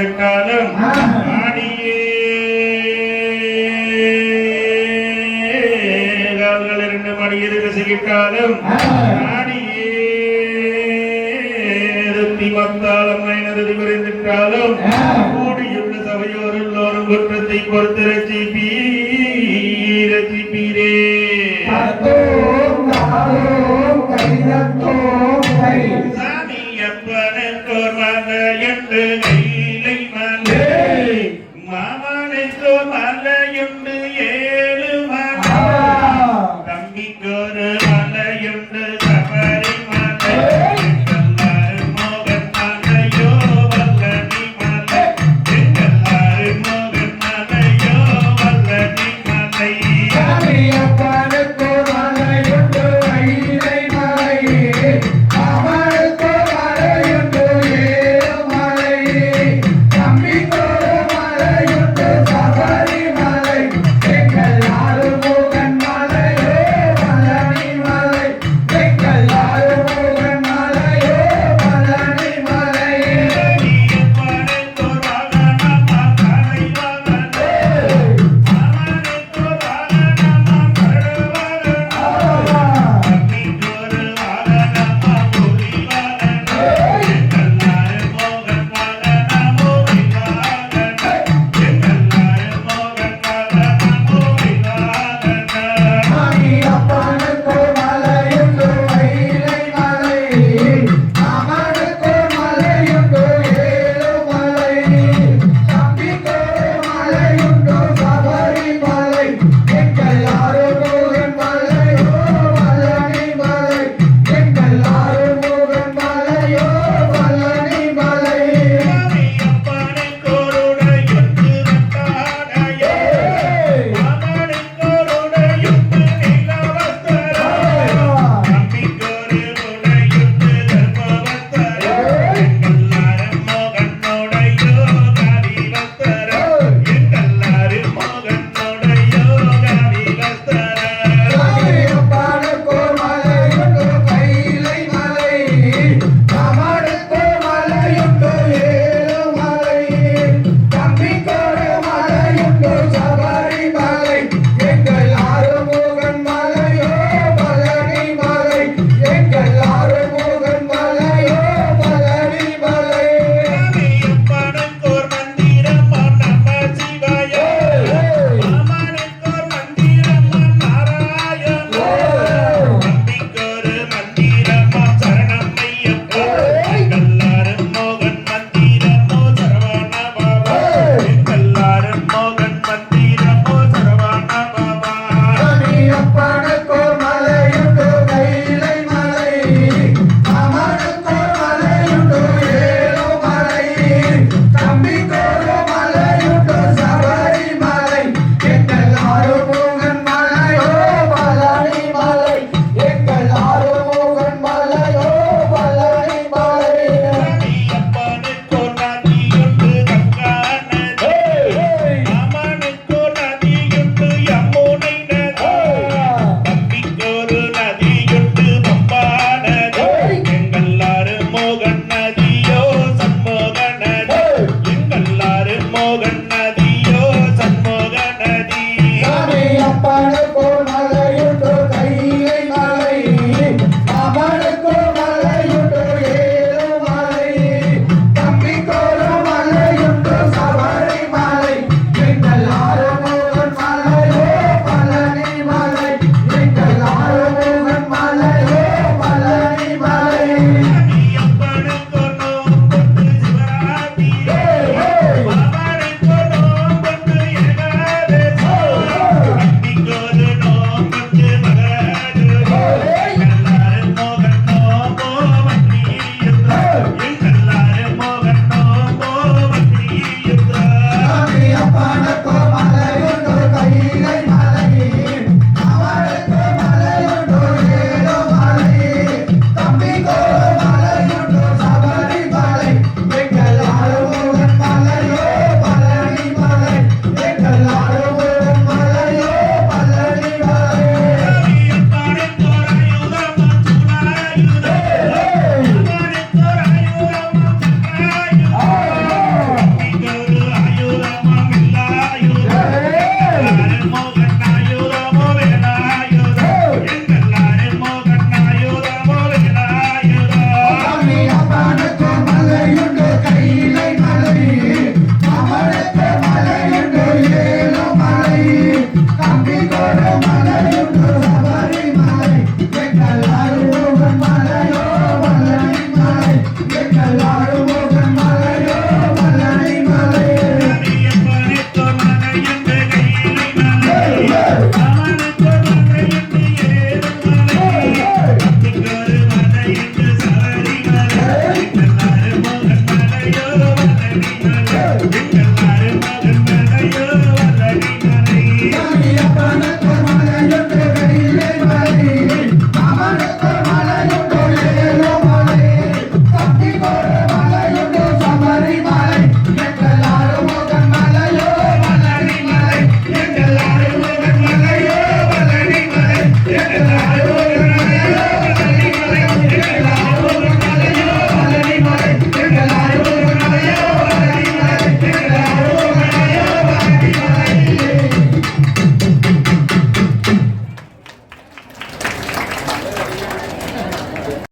வந்த காலம் ஆடியே. கால்கள் இரண்டு மணி இரு காலம் மத்தாலும் நைனதி விரைந்து காலம் கூடியுள்ள சபையோர் எல்லோரும் குற்றத்தை பொறுத்திர ஜிபீர ஜிபீரே மலையுண்டு ஏ